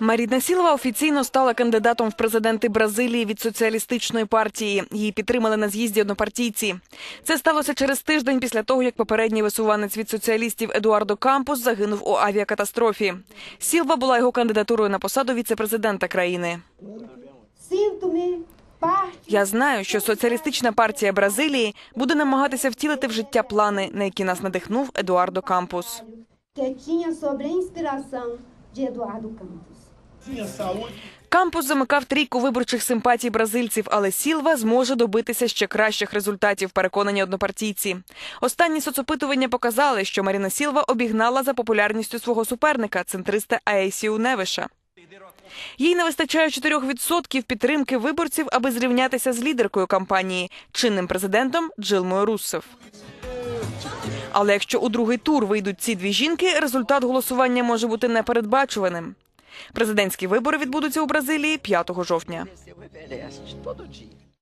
Маріна Сілова офіційно стала кандидатом в президенти Бразилії від соціалістичної партії. Її підтримали на з'їзді однопартійці. Це сталося через тиждень після того, як попередній висуванець від соціалістів Едуардо Кампус загинув у авіакатастрофі. Сілва була його кандидатурою на посаду віцепрезидента країни. Я знаю, що соціалістична партія Бразилії буде намагатися втілити в життя плани, на які нас надихнув Едуардо Кампус. De Eduardo Campos. Кампус замикав трійку виборчих симпатій бразильців, але Сілва зможе добитися ще кращих результатів, переконані однопартійці. Останні соцопитування показали, що Маріна Сілва обігнала за популярністю свого суперника, центриста Аесію Невиша. Їй не вистачає 4% підтримки виборців, аби зрівнятися з лідеркою кампанії, чинним президентом Джилмою Руссев. Але якщо у другий тур вийдуть ці дві жінки, результат голосування може бути непередбачуваним. Президентські вибори відбудуться у Бразилії 5 жовтня.